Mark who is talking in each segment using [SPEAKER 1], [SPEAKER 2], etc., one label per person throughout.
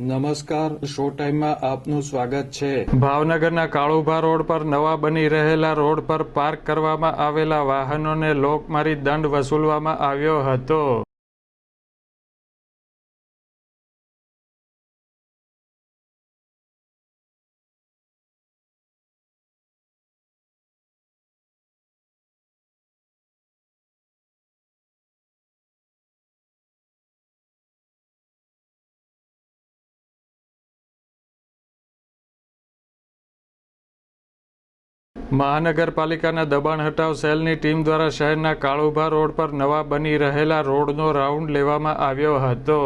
[SPEAKER 1] નમસ્કાર, શો ટાઈમમાં આપનું સ્વાગત છે.
[SPEAKER 2] ભાવનગરના કાળુભા રોડ પર નવા બની રહેલા રોડ પર પાર્ક કરવામાં આવેલા વાહનોને લોક મારી દંડ વસૂલવામાં આવ્યો હતો. મહાનગરપાલિકાના દબાણ હટાવ સેલની ટીમ દ્વારા શહેરના કાળુભા રોડ પર નવા બની રહેલા રોડનો રાઉન્ડ લેવામાં આવ્યો હતો.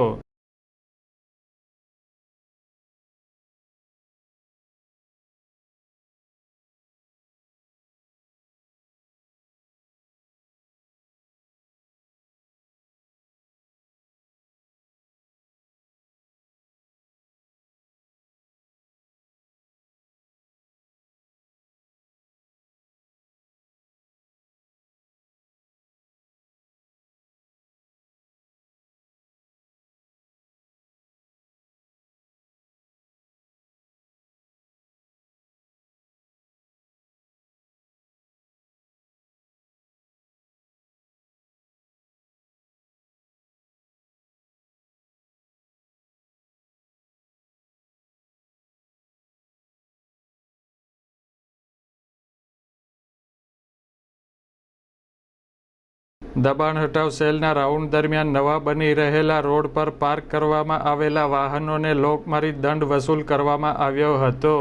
[SPEAKER 2] દબાણ હટાવ સેલના રાઉન્ડ દરમિયાન નવા બની રહેલા રોડ પર પાર્ક કરવામાં આવેલા વાહનોને લોક મારી દંડ વસૂલ કરવામાં આવ્યો હતો.